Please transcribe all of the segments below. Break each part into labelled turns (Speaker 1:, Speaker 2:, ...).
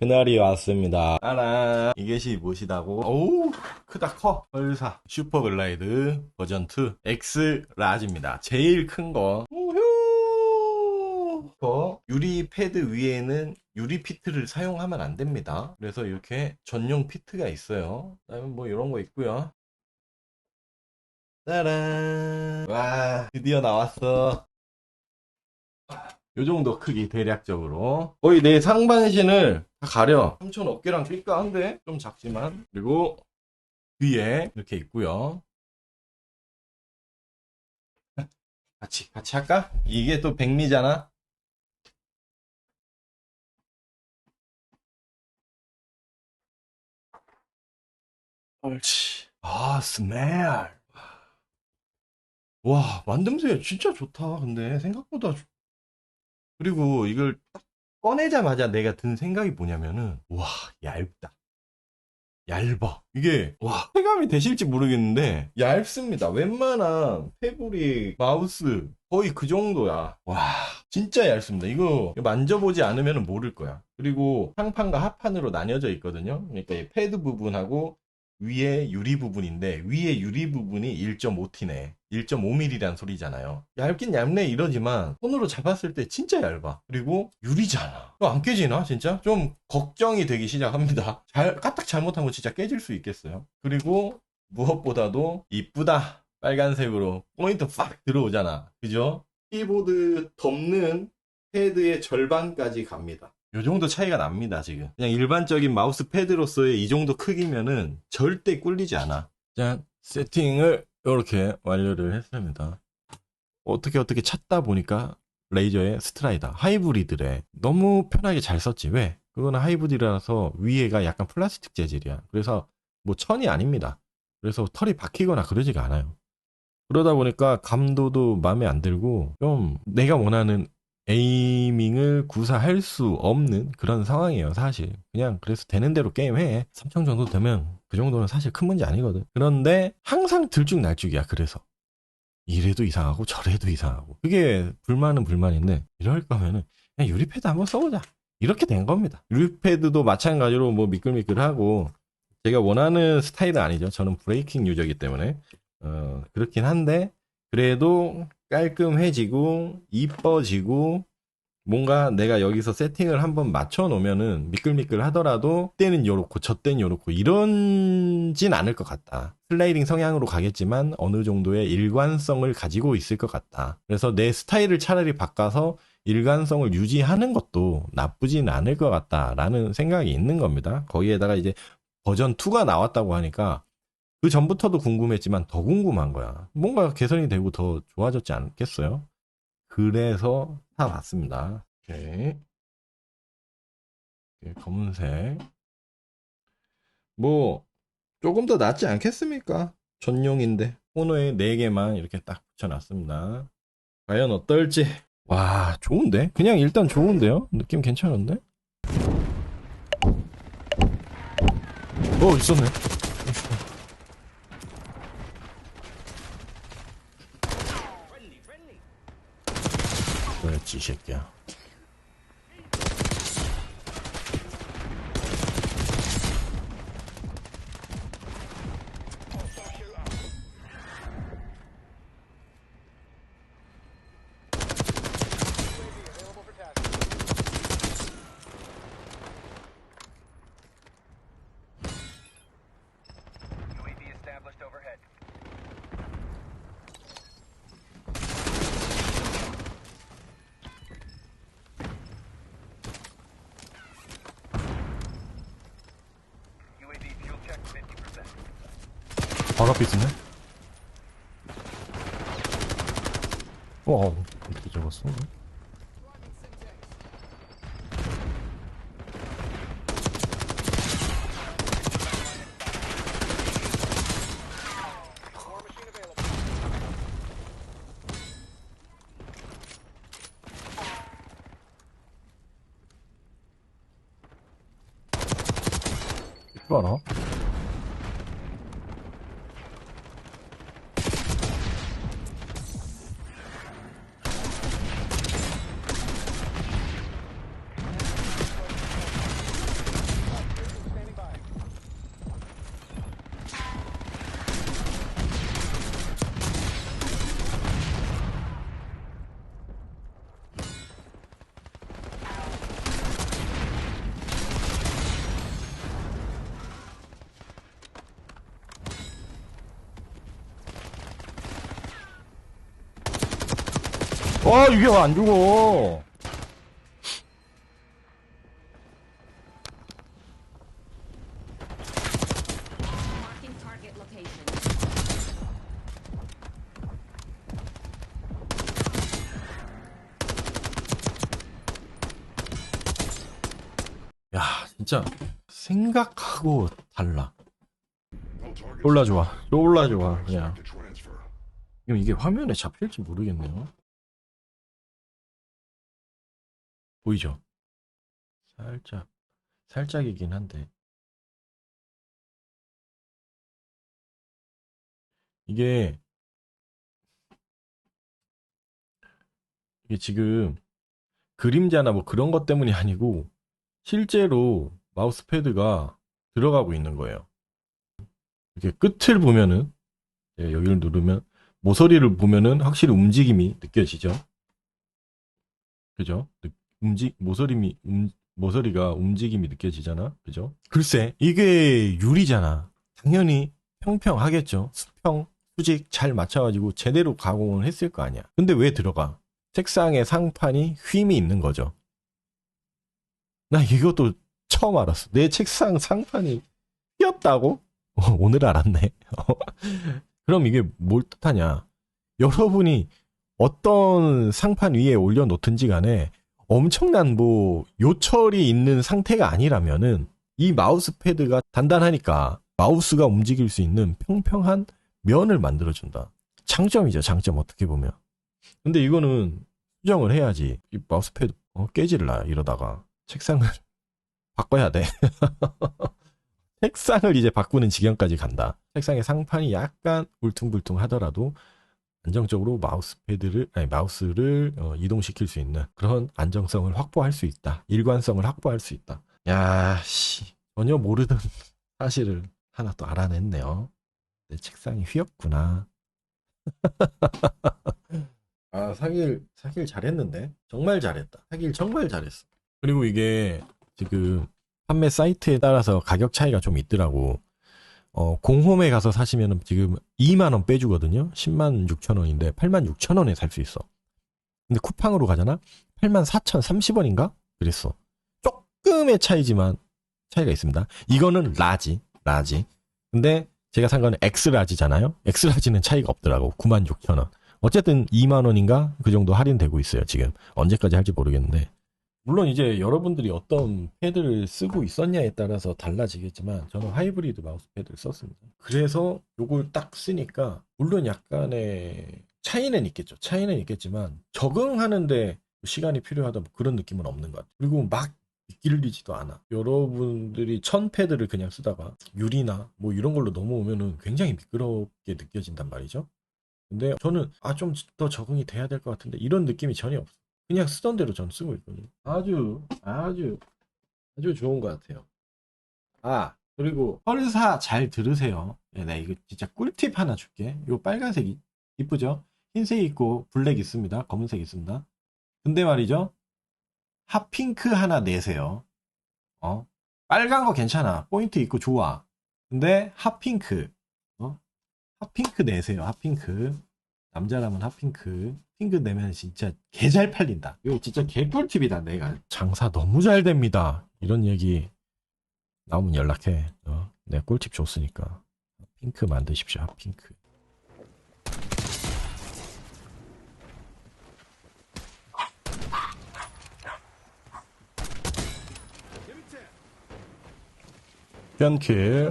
Speaker 1: 그날이 왔습니다. 알아. 이것이 무엇이다고? 오우, 크다 커. 헐사. 슈퍼 글라이드 버전 2 X 라지입니다. 제일 큰 거. 우효. 거 유리 패드 위에는 유리 피트를 사용하면 안 됩니다. 그래서 이렇게 전용 피트가 있어요. 그다음에 뭐 이런 거 있고요. 짜란. 와, 드디어 나왔어. 요 정도 크기 대략적으로. 거의 내 상반신을 다 가려. 삼촌 어깨랑 낄까 한데 좀 작지만. 그리고 위에 이렇게 있고요. 같이 같이 할까? 이게 또 백미잖아. 옳지. 아 스멜. 와 만듦새 진짜 좋다 근데. 생각보다 좋- 그리고 이걸 딱 꺼내자마자 내가 든 생각이 뭐냐면은 와 얇다. 얇아. 이게 와. 체감이 되실지 모르겠는데 얇습니다. 웬만한 패브릭 마우스 거의 그 정도야. 와 진짜 얇습니다. 이거 만져보지 않으면 모를 거야. 그리고 상판과 하판으로 나뉘어져 있거든요. 그러니까 이 패드 부분하고 위에 유리 부분인데 위에 유리 부분이 1.5T네 1.5mm란 소리잖아요. 얇긴 얇네 이러지만 손으로 잡았을 때 진짜 얇아. 그리고 유리잖아. 이거 안 깨지나 진짜? 좀 걱정이 되기 시작합니다. 잘 까딱 잘못하면 진짜 깨질 수 있겠어요? 그리고 무엇보다도 이쁘다. 빨간색으로 포인트 팍 들어오잖아. 그죠? 키보드 덮는 패드의 절반까지 갑니다 요 정도 차이가 납니다, 지금. 그냥 일반적인 마우스 패드로서의 이 정도 크기면은 절대 꿀리지 않아. 자, 세팅을 이렇게 완료를 했습니다. 어떻게 어떻게 찾다 보니까 레이저의 스트라이더, 하이브리드래. 너무 편하게 잘 썼지. 왜? 그거는 하이브리드라서 위에가 약간 플라스틱 재질이야. 그래서 뭐 천이 아닙니다. 그래서 털이 박히거나 그러지가 않아요. 그러다 보니까 감도도 마음에 안 들고 좀 내가 원하는 에이밍을 구사할 수 없는 그런 상황이에요, 사실. 그냥 그래서 되는 대로 게임해. 3천 정도 되면 그 정도는 사실 큰 문제 아니거든. 그런데 항상 들쭉날쭉이야, 그래서. 이래도 이상하고 저래도 이상하고. 그게 불만은 불만인데 이럴 거면은 그냥 유리패드 한번 써보자. 이렇게 된 겁니다. 유리패드도 마찬가지로 뭐 미끌미끌하고 제가 원하는 스타일은 아니죠. 저는 브레이킹 유저이기 때문에 어, 그렇긴 한데 그래도 깔끔해지고 이뻐지고 뭔가 내가 여기서 세팅을 한번 맞춰 놓으면은 미끌미끌 하더라도 때는 요렇고 저 때는 요렇고 이런진 않을 것 같다. 슬라이딩 성향으로 가겠지만 어느 정도의 일관성을 가지고 있을 것 같다. 그래서 내 스타일을 차라리 바꿔서 일관성을 유지하는 것도 나쁘진 않을 것 같다라는 생각이 있는 겁니다. 거기에다가 이제 버전 2가 나왔다고 하니까 그 전부터도 궁금했지만 더 궁금한 거야. 뭔가 개선이 되고 더 좋아졌지 않겠어요? 그래서 사봤습니다. 오케이. 검은색. 뭐, 조금 더 낫지 않겠습니까? 전용인데. 코너에 4개만 이렇게 딱 붙여놨습니다. 과연 어떨지. 와, 좋은데? 그냥 일단 좋은데요? 느낌 괜찮은데? 어, 있었네. 뭐였 바로 앞에 있었네? 어, 어떻게 잡았어? 이거 알아? 와 이게 왜 안 죽어. 야 진짜 생각하고 달라. 졸라 좋아. 졸라 좋아. 그냥. 지금 이게 화면에 잡힐지 모르겠네요 보이죠 살짝 살짝이긴 한데 이게 이게 지금 그림자나 뭐 그런 것 때문이 아니고 실제로 마우스 패드가 들어가고 있는 거예요. 이렇게 끝을 보면은 예, 여기를 누르면 모서리를 보면은 확실히 움직임이 느껴지죠. 그죠? 느- 움직 모서림이 움, 모서리가 움직임이 느껴지잖아. 그죠? 글쎄 이게 유리잖아. 당연히 평평하겠죠. 수평 수직 잘 맞춰가지고 제대로 가공을 했을 거 아니야. 근데 왜 들어가? 책상에 상판이 휨이 있는 거죠. 나 이것도 처음 알았어. 내 책상 상판이 휘었다고? 어, 오늘 알았네. 그럼 이게 뭘 뜻하냐? 여러분이 어떤 상판 위에 올려놓든지 간에 엄청난 뭐 요철이 있는 상태가 아니라면은 이 마우스 패드가 단단하니까 마우스가 움직일 수 있는 평평한 면을 만들어준다. 장점이죠, 장점 어떻게 보면. 근데 이거는 수정을 해야지. 이 마우스 패드 어, 깨질라 이러다가 책상을 바꿔야 돼. 책상을 이제 바꾸는 지경까지 간다. 책상의 상판이 약간 울퉁불퉁 하더라도 안정적으로 마우스 패드를 아니 마우스를 어, 이동시킬 수 있는 그런 안정성을 확보할 수 있다. 일관성을 확보할 수 있다. 야, 씨. 전혀 모르던 사실을 하나 또 알아냈네요. 내 책상이 휘었구나. 아, 사길, 사길 잘했는데? 정말 잘했다. 사길 정말 잘했어. 그리고 이게 지금 판매 사이트에 따라서 가격 차이가 좀 있더라고. 어, 공홈에 가서 사시면 지금 2만원 빼주거든요? 10만 6천 원인데 8만 6천 원에 살 수 있어. 근데 쿠팡으로 가잖아? 8만 4천 30원인가? 그랬어. 조금의 차이지만 차이가 있습니다. 이거는 라지, 라지. 근데 제가 산 거는 엑스라지잖아요? 엑스라지는 차이가 없더라고. 9만 6천 원. 어쨌든 2만 원인가? 그 정도 할인되고 있어요, 지금. 언제까지 할지 모르겠는데. 물론 이제 여러분들이 어떤 패드를 쓰고 있었냐에 따라서 달라지겠지만 저는 하이브리드 마우스 패드를 썼습니다. 그래서 요걸 딱 쓰니까 물론 약간의 차이는 있겠죠. 차이는 있겠지만 적응하는데 시간이 필요하다 뭐 그런 느낌은 없는 것 같아요. 그리고 막 미끌리지도 않아. 여러분들이 천 패드를 그냥 쓰다가 유리나 뭐 이런 걸로 넘어오면은 굉장히 미끄럽게 느껴진단 말이죠. 근데 저는 아 좀 더 적응이 돼야 될 것 같은데 이런 느낌이 전혀 없어. 그냥 쓰던 대로 전 쓰고 있거든요. 아주 아주 아주 좋은 것 같아요. 아 그리고 펄사 잘 들으세요. 예, 나 이거 진짜 꿀팁 하나 줄게. 요 빨간색이 이쁘죠? 흰색 있고 블랙 있습니다. 검은색 있습니다. 근데 말이죠. 핫핑크 하나 내세요. 어? 빨간 거 괜찮아. 포인트 있고 좋아. 근데 핫핑크. 어? 핫핑크 내세요. 핫핑크. 남자라면 핫핑크. 핑크 내면 진짜 개 잘 팔린다. 이거 진짜 개꿀팁이다. 내가 장사 너무 잘 됩니다. 이런 얘기 나오면 연락해. 어? 내가 꿀팁 줬으니까. 핑크 만드십시오. 핫핑크. 변킬.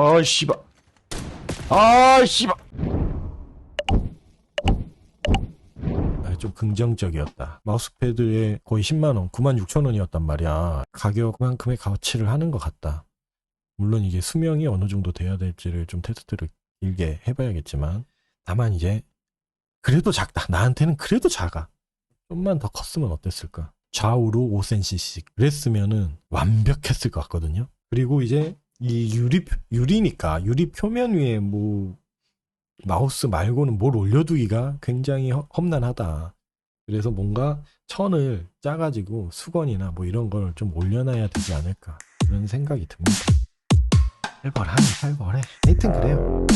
Speaker 1: 아, 씨발. 아, 씨발. 아, 좀 긍정적이었다. 마우스패드에 거의 10만원, 9만 6천원이었단 말이야. 가격만큼의 가치를 하는 것 같다. 물론 이게 수명이 어느 정도 돼야 될지를 좀 테스트를 길게 해봐야겠지만, 다만 이제, 그래도 작다. 나한테는 그래도 작아. 좀만 더 컸으면 어땠을까? 좌우로 5cm씩. 그랬으면은 완벽했을 것 같거든요. 그리고 이제 이 유리 유리니까 유리 표면 위에 뭐 마우스 말고는 뭘 올려두기가 굉장히 험난하다. 그래서 뭔가 천을 짜가지고 수건이나 뭐 이런 걸 좀 올려놔야 되지 않을까 그런 생각이 듭니다. 살벌하네 살벌해. 하여튼 그래요.